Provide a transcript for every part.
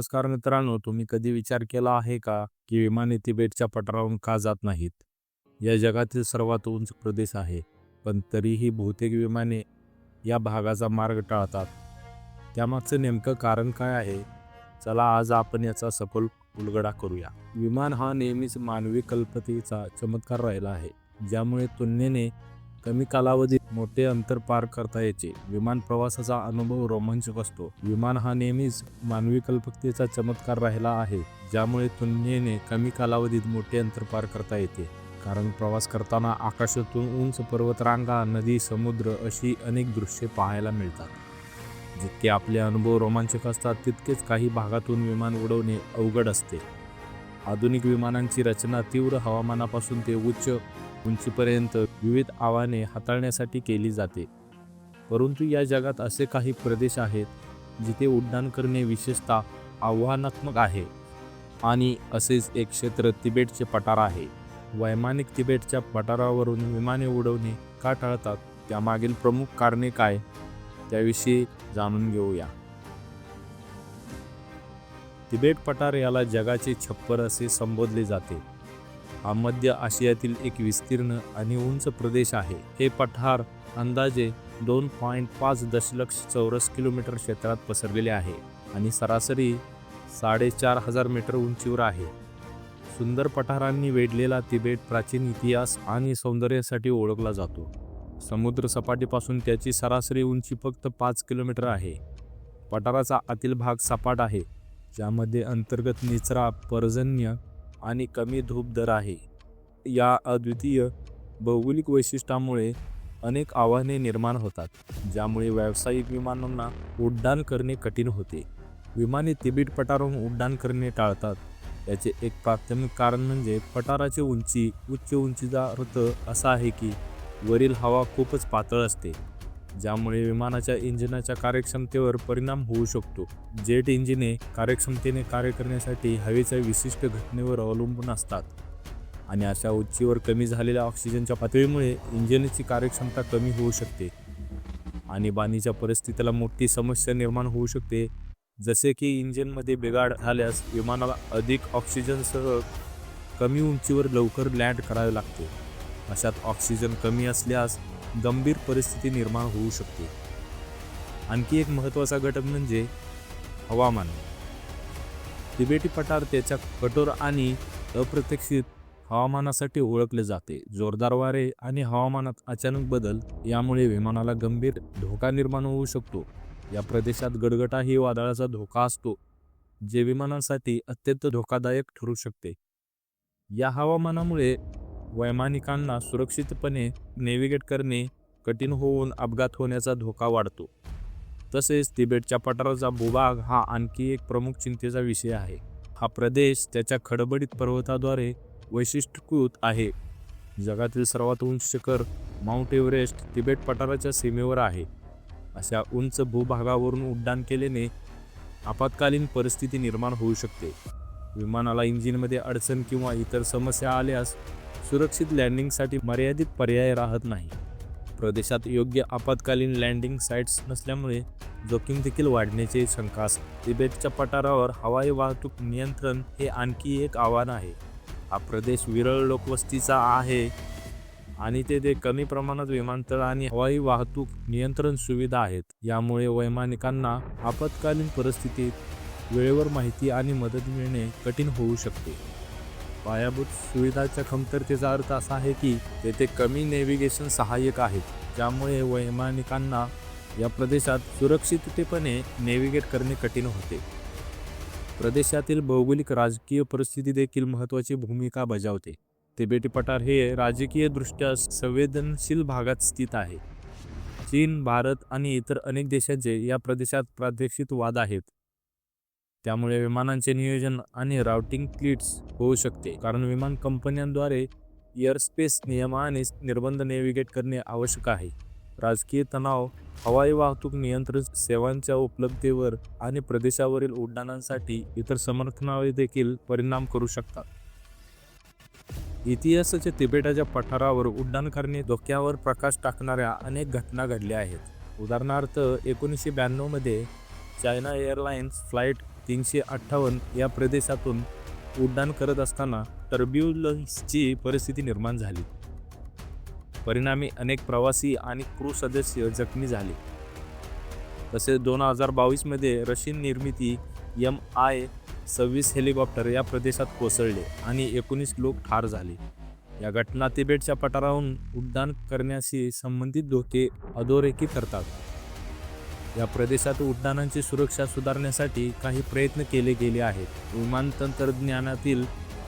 नमस्कार मित्रांनो तुम्ही कधी विचार केला आहे का की विमाने तिबेटच्या पठारावरून का जात नाहीत? या जगातील सर्वात उंच प्रदेश आहे पण तरीही बहुतेक विमाने या भागाचा मार्ग टाळतात. त्यामागचं नेमकं कारण काय आहे? चला आज आपण याचा सखोल उलगडा करूया. विमान हा नेहमीच मानवी कल्पतेचा चमत्कार राहिला आहे ज्यामुळे तुलनेने कमी कालावधीत मोठे अंतर पार करता येते. विमान प्रवासाचा अनुभव रोमांचक असतो. विमान हा नेहमीच मानवी कल्पकतेचा चमत्कार राहिला आहे ज्यामुळे तुलनेने कमी कालावधीत मोठे अंतर पार करता येते. कारण प्रवास करताना आकाशातून उंच पर्वतरांगा नदी समुद्र अशी अनेक दृश्ये पाहायला मिळतात. जितके आपले अनुभव रोमांचक असतात तितकेच काही भागातून विमान उडवणे अवघड असते. आधुनिक विमानांची रचना तीव्र हवामानापासून ते उच्च उंचीपर्यंत विविध आव्हाने हाताळण्यासाठी केली जाते. परंतु या जगात असे काही प्रदेश आहेत जिथे उड्डाण करणे विशेषतः आव्हानात्मक आहे. आणि असेच एक क्षेत्र तिबेटचे पठार आहे. वैमानिक तिबेटच्या पठारावरून विमाने उडवणे का टाळतात त्यामागील प्रमुख कारणे काय? त्याविषयी जाणून घेऊया. तिबेट पठार याला जगाचे छप्पर असे संबोधले जाते. हा मध्य आशियातील एक विस्तीर्ण आणि उंच प्रदेश आहे. हे पठार अंदाजे दोन पॉईंट पाच दशलक्ष चौरस किलोमीटर क्षेत्रात पसरलेले आहे आणि सरासरी साडेचार हजार मीटर उंचीवर आहे. सुंदर पठारांनी वेढलेला तिबेट प्राचीन इतिहास आणि सौंदर्यासाठी ओळखला जातो. समुद्र सपाटीपासून त्याची सरासरी उंची फक्त पाच किलोमीटर आहे. पठाराचा आतील भाग सपाट आहे ज्यामध्ये अंतर्गत निचरा पर्जन्य आणि कमी धूप दर आहे. या अद्वितीय भौगोलिक वैशिष्ट्यामुळे अनेक आव्हाने निर्माण होतात ज्यामुळे व्यावसायिक विमानांना उड्डाण करणे कठीण होते. विमाने तिबीट पठारावरून उड्डाण करणे टाळतात. याचे एक प्राथमिक कारण म्हणजे पठाराची उंची उच्च उंचीचा अर्थ असा आहे की वरील हवा खूपच पातळ असते. ज्यामुळे विमानाच्या इंजिनाच्या कार्यक्षमतेवर परिणाम होऊ शकतो. जेट इंजिने कार्यक्षमतेने कार्य करण्यासाठी हवेच्या विशिष्ट घटनेवर अवलंबून असतात आणि अशा उंचीवर कमी झालेल्या ऑक्सिजनच्या पातळीमुळे इंजिनची कार्यक्षमता कमी होऊ शकते आणि बाणीच्या परिस्थितीला मोठी समस्या निर्माण होऊ शकते. जसे की इंजिनमध्ये बिघाड झाल्यास विमानाला अधिक ऑक्सिजनसह कमी उंचीवर लवकर लँड करावे लागते. अशात ऑक्सिजन कमी असल्यास गंभीर परिस्थिती निर्माण होऊ शकते. आणखी एक महत्त्वाचा घटक म्हणजे हवामान. तिबेटी पठार त्याच्या कठोर आणि अप्रत्यक्षित हवामानासाठी ओळखले जाते. जोरदार वारे आणि हवामानात अचानक बदल यामुळे विमानाला गंभीर धोका निर्माण होऊ शकतो. या प्रदेशात गडगटाही वादळाचा धोका असतो जे विमानांसाठी अत्यंत धोकादायक ठरू शकते. या हवामानामुळे वैमानिकांना सुरक्षितपणे नेव्हिगेट करणे कठीण होऊन अपघात होण्याचा धोका वाढतो. तसेच तिबेटच्या पठाराचा भूभाग हा आणखी एक प्रमुख चिंतेचा विषय आहे. हा प्रदेश त्याच्या खडबडीत पर्वताद्वारे वैशिष्ट्यीकृत आहे. जगातील सर्वात उंच शिखर माउंट एव्हरेस्ट तिबेट पठाराच्या सीमेवर आहे. अशा उंच भूभागावरून उड्डाण केल्याने आपत्कालीन परिस्थिती निर्माण होऊ शकते. विमानाला इंजिनमध्ये अडचण किंवा इतर समस्या आल्यास सुरक्षित लँडिंगसाठी मर्यादित पर्याय राहत नाही. प्रदेशात योग्य आपत्कालीन लँडिंग साईट्स नसल्यामुळे जोखीम देखील वाढण्याची शंका असते तिबेटच्या पठारावर हवाई वाहतूक नियंत्रण हे आणखी एक आव्हान आहे. हा प्रदेश विरळ लोकवस्तीचा आहे आणि तेथे कमी प्रमाणात विमानतळ आणि हवाई वाहतूक नियंत्रण सुविधा आहेत. यामुळे वैमानिकांना आपत्कालीन परिस्थितीत वेळेवर माहिती आणि मदत मिळणे कठीण होऊ शकते. पायाभूत सुविधाच्या कमतरतेचा अर्थ असा आहे की तेथे कमी नेव्हिगेशन सहाय्यक आहेत ज्यामुळे वैमानिकांना या प्रदेशात सुरक्षिततेपणे नेव्हिगेट करणे कठीण होते. प्रदेशातील भौगोलिक राजकीय परिस्थिती देखील महत्त्वाची भूमिका बजावते. तिबेटी पठार हे राजकीयदृष्ट्या संवेदनशील भागात स्थित आहे. चीन भारत आणि इतर अनेक देशांचे या प्रदेशात प्रादेशिक वाद आहेत. त्यामुळे विमानांचे नियोजन आणि राउटिंग क्लिट्स होऊ शकते. कारण विमान कंपन्यांद्वारे एअरस्पेस नियम आणि निर्बंध नेव्हिगेट करणे आवश्यक आहे. राजकीय तणाव हवाई वाहतूक नियंत्रण सेवांच्या उपलब्धतेवर आणि प्रदेशावरील उड्डाणांसाठी इतर समर्थनावर देखील परिणाम करू शकतात. इतिहासाच्या तिबेटाच्या पठारावर उड्डाण करणे धोक्यावर प्रकाश टाकणाऱ्या अनेक घटना घडल्या आहेत. उदाहरणार्थ एकोणीसशे ब्याण्णवमध्ये चायना एअरलाइन्स फ्लाईट तीनशे अठ्ठावन्न या प्रदेशातून उड्डाण करत असताना टर्ब्युलन्सची परिस्थिती निर्माण झाली. परिणामी अनेक प्रवासी आणि क्रू सदस्य जखमी झाले. तसेच दोन हजार बावीसमध्ये रशियन निर्मिती यम आय सव्वीस हेलिकॉप्टर या प्रदेशात कोसळले आणि एकोणीस लोक ठार झाले. या घटना तिबेटच्या पठारावरून उड्डाण करण्याशी संबंधित धोके अधोरेखित करतात या प्रदेशात उड्डाणांची सुरक्षा सुधारण्यासाठी काही प्रयत्न केले गेले आहेत. विमान तंत्रज्ञानातील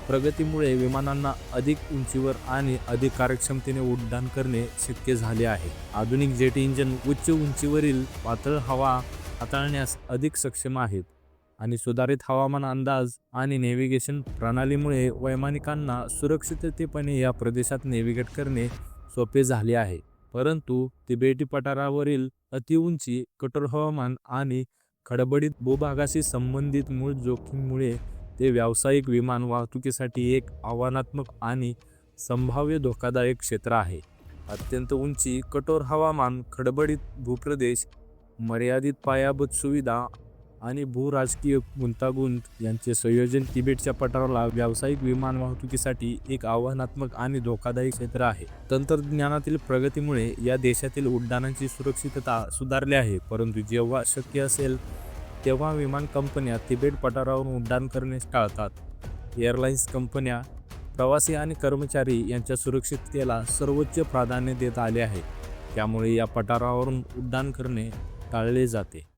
प्रगतीमुळे विमानांना अधिक उंचीवर आणि अधिक कार्यक्षमतेने उड्डाण करणे शक्य झाले आहे. आधुनिक जेट इंजिन उच्च उंचीवरील पातळ हवा हाताळण्यास अधिक सक्षम आहेत आणि सुधारित हवामान अंदाज आणि नेव्हिगेशन प्रणालीमुळे वैमानिकांना सुरक्षिततेपणे या प्रदेशात नेव्हिगेट करणे सोपे झाले आहे. परंतु तिबेटी पठारावरील अतिउंची कठोर हवामान आणि खडबडीत भूभागाशी संबंधित मूळ जोखमीमुळे ते व्यावसायिक विमान वाहतुकीसाठी एक आव्हानात्मक आणि संभाव्य धोकादायक क्षेत्र आहे. अत्यंत उंची कठोर हवामान खडबडीत भूप्रदेश मर्यादित पायाभूत सुविधा आणि भूराजकीय गुंतागुंत यांचे संयोजन तिबेटच्या पठाराला व्यावसायिक विमान वाहतुकीसाठी एक आव्हानात्मक आणि धोकादायी क्षेत्र आहे. तंत्रज्ञानातील प्रगतीमुळे या देशातील उड्डाणांची सुरक्षितता सुधारली आहे परंतु जेव्हा शक्य असेल तेव्हा विमान कंपन्या तिबेट पठारावरून उड्डाण करणे टाळतात. एअरलाइन्स कंपन्या प्रवासी आणि कर्मचारी यांच्या सुरक्षिततेला सर्वोच्च प्राधान्य देत आले आहे. त्यामुळे या पठारावरून उड्डाण करणे टाळले जाते.